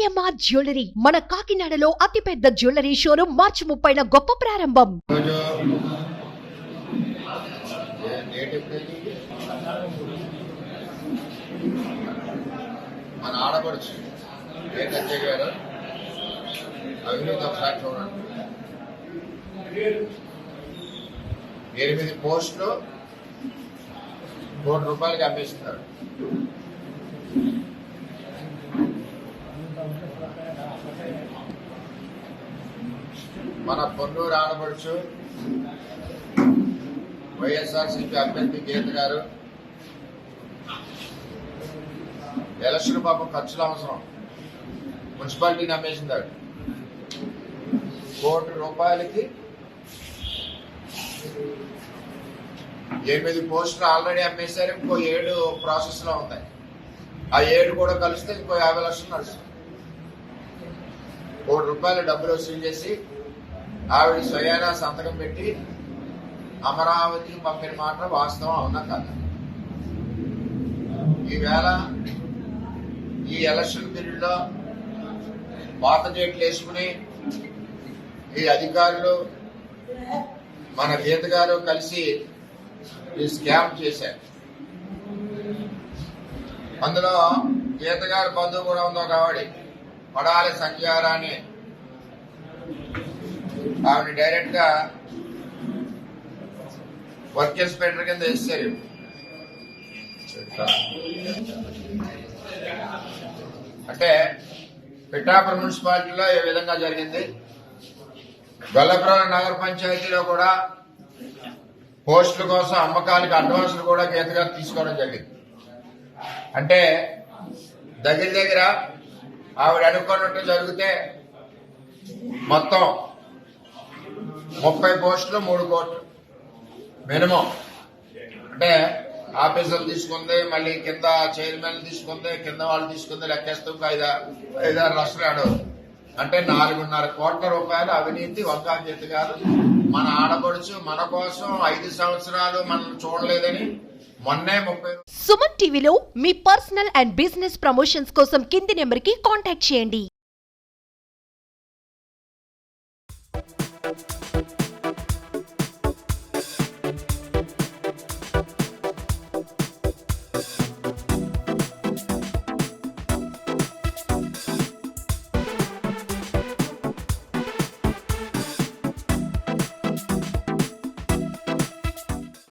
AMR jewellery. మన కాకినాడలో అతిపెద్ద జ్యువెలరీ షోరూమ్ మార్చి ముప్పైన గొప్ప ప్రారంభం. మన ఆడపడుచు ఏ గారు అవినీతి ఒకసారి ఎనిమిది పోస్టులు కోటి రూపాయలకి అమ్మేస్తున్నారు. మన పొన్నూరు ఆడపడుచు వైఎస్ఆర్సీపీ అభ్యర్థి గీత గారు. ఎలక్షన్ పాపం ఖర్చులు అవసరం. మున్సిపాలిటీని అమ్మేసిందాడు కోటి రూపాయలకి ఎనిమిది పోస్టులు ఆల్రెడీ అమ్మేశారు. ఇంకో ఏడు ప్రాసెస్లో ఉన్నాయి. ఆ ఏడు కూడా కలిస్తే ఇంకో యాభై లక్షలు నడుస్తుంది కోటి రూపాయలు డబ్బులు వసూలు చేసి ఆవిడ స్వయానా సంతకం పెట్టి అమరావతికి పంపిన మాట వాస్తవం అవునా కదా? ఈవేళ ఈ ఎలక్షన్ పీరియడ్లో పాత డేట్లు వేసుకుని ఈ అధికారులు మన గీత గారు కలిసి ఈ స్కామ్ చేశారు. అందులో గీత గారు బంధువు కూడా ఉందో కాబట్టి పడాలి సంఖ్యారాన్ని ఆవిడ డైరెక్ట్గా వర్క్ ఇన్స్పెక్టర్ కింద వేస్తారు అంటే పిఠాపురం మున్సిపాలిటీలో ఏ విధంగా జరిగింది? గొల్లపురం నగర పంచాయతీలో కూడా పోస్టుల కోసం అమ్మకానికి అడ్వాన్సులు కూడా గీత తీసుకోవడం జరిగింది. అంటే దగ్గర దగ్గర ఆవిడ అనుకున్నట్టు జరిగితే మొత్తం ముప్పై పోస్టులు మూడు కోట్లు. మినిమం. అంటే ఆఫీసర్లు తీసుకుంది మళ్ళీ కింద చైర్మన్ తీసుకుంది కింద వాళ్ళు తీసుకుంది లెక్కేస్తూ ఐదా ఐదారు లక్షలు అంటే నాలుగున్నర కోట్ల రూపాయలు అవినీతి వంకాంజెత్తి గారు మన ఆడపడుచు మన కోసం ఐదు సంవత్సరాలు మనం చూడలేదని మొన్నే ముప్పై సుమన్ టీవీలో మీ పర్సనల్ అండ్ బిజినెస్ ప్రమోషన్స్ కోసం కింది నెంబర్కి కాంటాక్ట్ చేయండి.